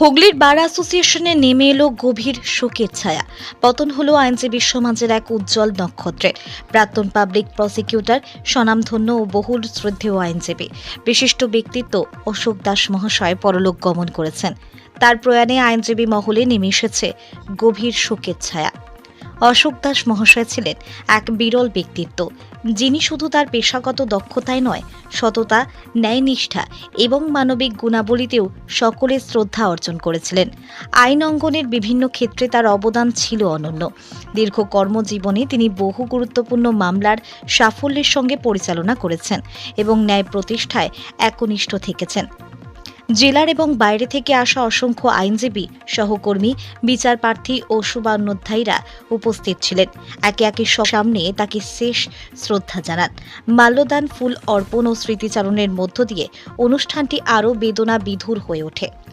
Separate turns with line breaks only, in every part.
হুগলির বার অ্যাসোসিয়েশনে নেমে এলো গভীর শোকের ছায়া। পতন হলো আইনজীবী সমাজের এক উজ্জ্বল নক্ষত্রের। প্রাক্তন পাবলিক প্রসিকিউটর, স্বনামধন্য ও বহুল শ্রদ্ধেয় আইনজীবী। বিশিষ্ট ব্যক্তিত্ব অশোক দাস মহাশয় পরলোক গমন করেছেন। তার প্রয়াণে আইনজীবী মহলে নেমে এসেছে গভীর শোকের ছায়া। অশোক দাস মহাশয় ছিলেন এক বিরল ব্যক্তিত্ব। যিনি শুধু তার পেশাগত দক্ষতায় নয়, সততা, ন্যায়নিষ্ঠা এবং মানবিক গুণাবলীতেও সকলের শ্রদ্ধা অর্জন করেছিলেন। আইন অঙ্গনের বিভিন্ন ক্ষেত্রে তার অবদান ছিল অনন্য। দীর্ঘ কর্মজীবনে তিনি বহু গুরুত্বপূর্ণ মামলার সাফল্যের সঙ্গে পরিচালনা করেছেন এবং ন্যায় প্রতিষ্ঠায় একনিষ্ঠ থেকেছেন। জেলার এবং বাইরে থেকে আসা অসংখ্য আইনজীবী, সহকর্মী বিচারপ্রার্থী ও শুভান্নোধ্যায়ীরা উপস্থিত ছিলেন। একে একে সামনে তাকে শেষ শ্রদ্ধা জানান। মাল্যদান, ফুল অর্পণ ও স্মৃতিচারণের মধ্য দিয়ে অনুষ্ঠানটি আরও বেদনা বিধুর হয়ে ওঠে।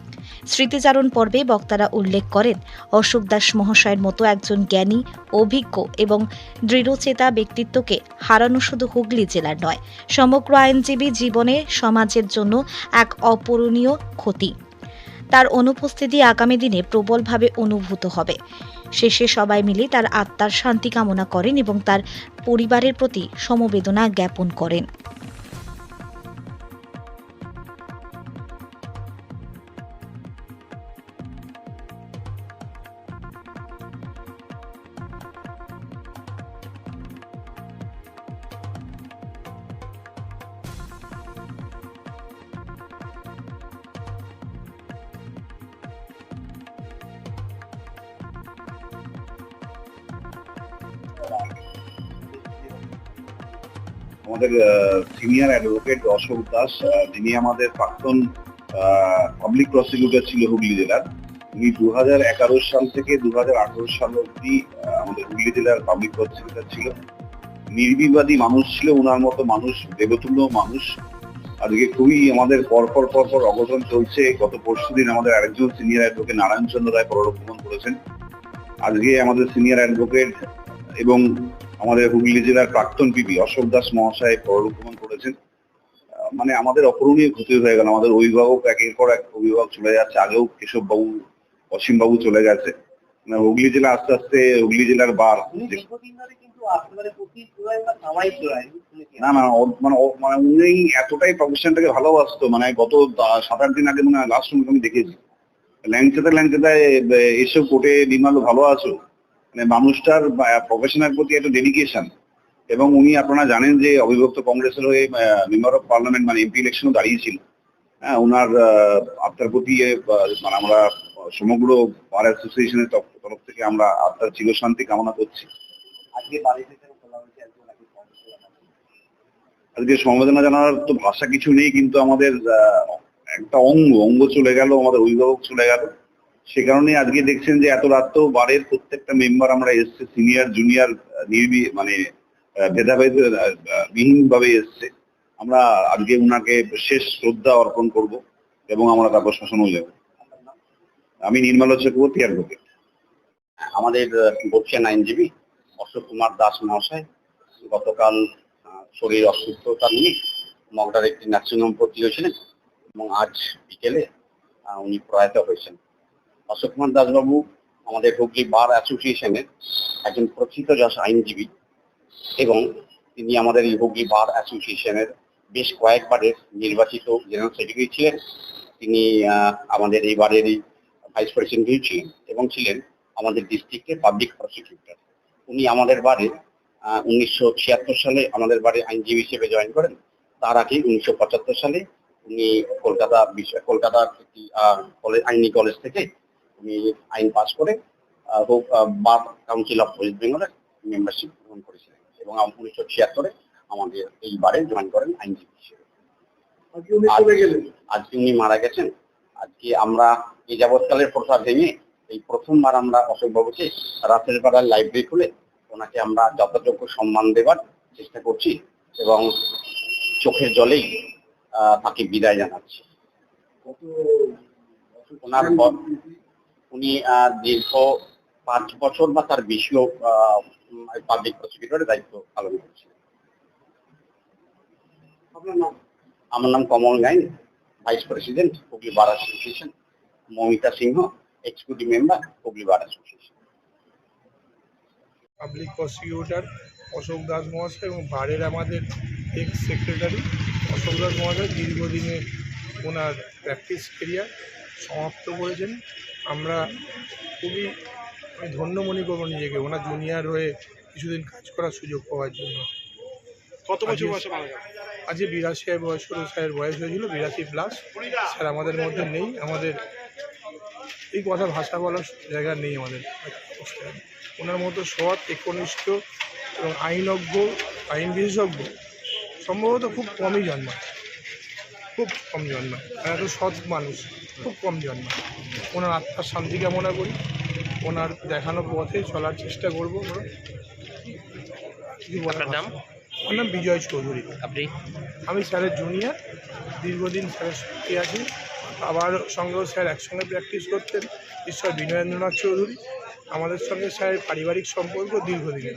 স্মৃতিচারণ পর্বে বক্তারা উল্লেখ করেন, অশোক দাস মহাশয়ের মতো একজন জ্ঞানী, অভিজ্ঞ এবং দৃঢ়চেতা ব্যক্তিত্বকে হারানো শুধু হুগলি জেলার নয়, সমগ্র আইনজীবী জীবনে সমাজের জন্য এক অপূরণীয় ক্ষতি। তার অনুপস্থিতি আগামী দিনে প্রবলভাবে অনুভূত হবে। শেষে সবাই মিলে তার আত্মার শান্তি কামনা করেন এবং তার পরিবারের প্রতি সমবেদনা জ্ঞাপন করেন।
আমাদের সিনিয়র অ্যাডভোকেট অশোক দাস যিনি আমাদের প্রাক্তন পাবলিক প্রসিকিউটর ছিল হুগলি জেলার। উনি দু সাল থেকে দু হাজার আঠারো সাল অব্দি আমাদের হুগলি জেলার পাবলিক প্রসিকিউটর ছিল। নির্বিবাদী মানুষ ছিল ওনার মতো মানুষ, দেবতুল্য মানুষ। আজকে খুবই আমাদের পরপর পরপর অঘটন চলছে। গত পরশু দিন আমাদের আরেকজন সিনিয়র অ্যাডভোকেট নারায়ণ চন্দ্র রায় পরলোকগমন করেছেন। আজকে আমাদের সিনিয়র অ্যাডভোকেট এবং আমাদের হুগলি জেলার প্রাক্তন পিপি অশোক দাস মহাশয় পরলোকগমন করেছেন। মানে আমাদের অপূরণীয় ক্ষতি হয়ে গেল। আমাদের অভিভাবক একের পর এক অভিভাবক চলে যাচ্ছে। আগেও কেশব বাবু অসীম বাবু চলে গেছে। মানে হুগলি জেলা আস্তে আস্তে হুগলি জেলার বার। না না মানে মানে উনি এতটাই প্রফেশনটাকে ভালোবাসতো। মানে গত সাত আট দিন আগে মনে লাস্ট আমি দেখেছি ল্যাংচাতে ল্যাংচাতে এসব কোর্টে নির্মাল ভালো আছো? মানে মানুষটার প্রফেশনের প্রতি একটা ডেডিকেশন এবং উনি আপনারা জানেন যে অবিভক্ত কংগ্রেসের হয়ে মেম্বার অফ পার্লামেন্ট মানে এমপি ইলেকশনও দাঁড়িয়েছিল। হ্যাঁ ওনার আত্মার প্রতি মানে আমরা সমগ্র বার অ্যাসোসিয়েশনের তরফ- থেকে আমরা আত্মার চিরশান্তি কামনা করছি।
আজকে
সমবেদনা জানার তো ভাষা কিছু নেই কিন্তু আমাদের একটা অঙ্গ অঙ্গ চলে গেল আমাদের অভিভাবক চলে গেল। সে কারণে আজকে দেখছেন যে এত রাত্রেও বারের প্রত্যেকটা মেম্বার আমরা এসছে সিনিয়র জুনিয়র নির্বি মানে ভেদাভেদ বিহীন ভাবে এসছে। আমরা আজকে উনাকে শেষ শ্রদ্ধা অর্পণ করব এবং আমরা তারপর শাসনও যাব। আমি নির্মলা চক্রবর্তী অ্যাডভোকেট
আমাদের বর্ষিয়ান আইনজীবী অশোক কুমার দাস মহাশয়, গতকাল শরীর অসুস্থতা নিয়ে মগডার একটি নার্সিংহোম ভর্তি হয়েছিলেন এবং আজ বিকেলে উনি প্রয়াত হয়েছেন। অশোক কুমার দাসবাবু, আমাদের হুগলি বার অ্যাসোসিয়েশনের একজন প্রথিত যশ আইনজীবী এবং তিনি আমাদের এই হুগলি বার অ্যাসোসিয়েশনের বেশ কয়েকবারের নির্বাচিত জেনারেল সেক্রেটারি ছিলেন। তিনি আমাদের এই বারেরই ভাইস প্রেসিডেন্ট ছিলেন এবং ছিলেন আমাদের ডিস্ট্রিক্টের পাবলিক প্রসিকিউটর। উনি আমাদের বারে উনিশশো ছিয়াত্তর সালে আমাদের বারে আইনজীবী হিসেবে জয়েন করেন। তার আগে উনিশশো পঁচাত্তর সালে উনি কলকাতা বিশ্ব- কলকাতার আইনি কলেজ থেকে আইন পাস করে বার কাউন্সিল অফ ওয়েস্ট বেঙ্গলের মেম্বারশিপ গ্রহণ করেছিলেন এবং উনিশশো ছিয়াত্তরে আমাদের এই বারে জয়েন করেন আইনজীবী হিসেবে।
আজকে উনি
মারা গেছেন। আজকে আমরা এই যাবৎকালের প্রথা ভেঙে এই প্রথমবার আমরা অশোকবাবুকে রাতের বেলার লাইব্রেরি খুলে ওনাকে আমরা যথাযোগ্য সম্মান দেবার চেষ্টা করছি এবং চোখের জলেই আহ, তাকে বিদায় জানাচ্ছি। ওনার উনি দীর্ঘ পাঁচ বছর বা তার বেশিও পাবলিক প্রসিকিউটরের দায়িত্ব পালন করছিলেন। আমার নাম Kamal Gayen vice president Hooghly bar association Mamita Singha executive member Hooghly bar association
public prosecutor Ashok Das মহাশয় এবং বারের আমাদের এক্স সেক্রেটারি অশোক দাস মহাশয় দীর্ঘদিনের ওনার প্র্যাকটিস কেরিয়ার সমাপ্ত করেছেন। আমরা খুবই আমি ধন্য মনে করব নিজেকে। ওনার জুনিয়র হয়ে কিছুদিন কাজ করার সুযোগ পাওয়ার জন্য।
কত বছর বয়সে মারা গেল?
আজকে বিরাশি বয়স স্যারের বয়স হয়েছিল বিরাশি প্লাস স্যার আমাদের মধ্যে নেই আমাদের এই কথা ভাষা বলার জায়গা নেই আমাদের। ওনার মতো সৎ একনিষ্ঠ এবং আইনজ্ঞ আইন বিশেষজ্ঞ সম্ভবত খুব কমই জন্মায়। খুব কম জন্মায়। আর এত সৎ মানুষ খুব কম জন্মায়। ওনার আত্মার শান্তি কামনা করি। ওনার দেখানো পথে চলার চেষ্টা করব। আমরা কিছু বলার
নাম?
আমার নাম বিজয় চৌধুরী।
আপনি?
আমি স্যারের জুনিয়র দীর্ঘদিন স্যারের সঙ্গে আছি। আবার সঙ্গেও স্যার একসঙ্গে প্র্যাকটিস করতেন ঈশ্বর বিনয়েন্দ্রনাথ চৌধুরী। আমাদের সঙ্গে স্যারের পারিবারিক সম্পর্ক দীর্ঘদিনের।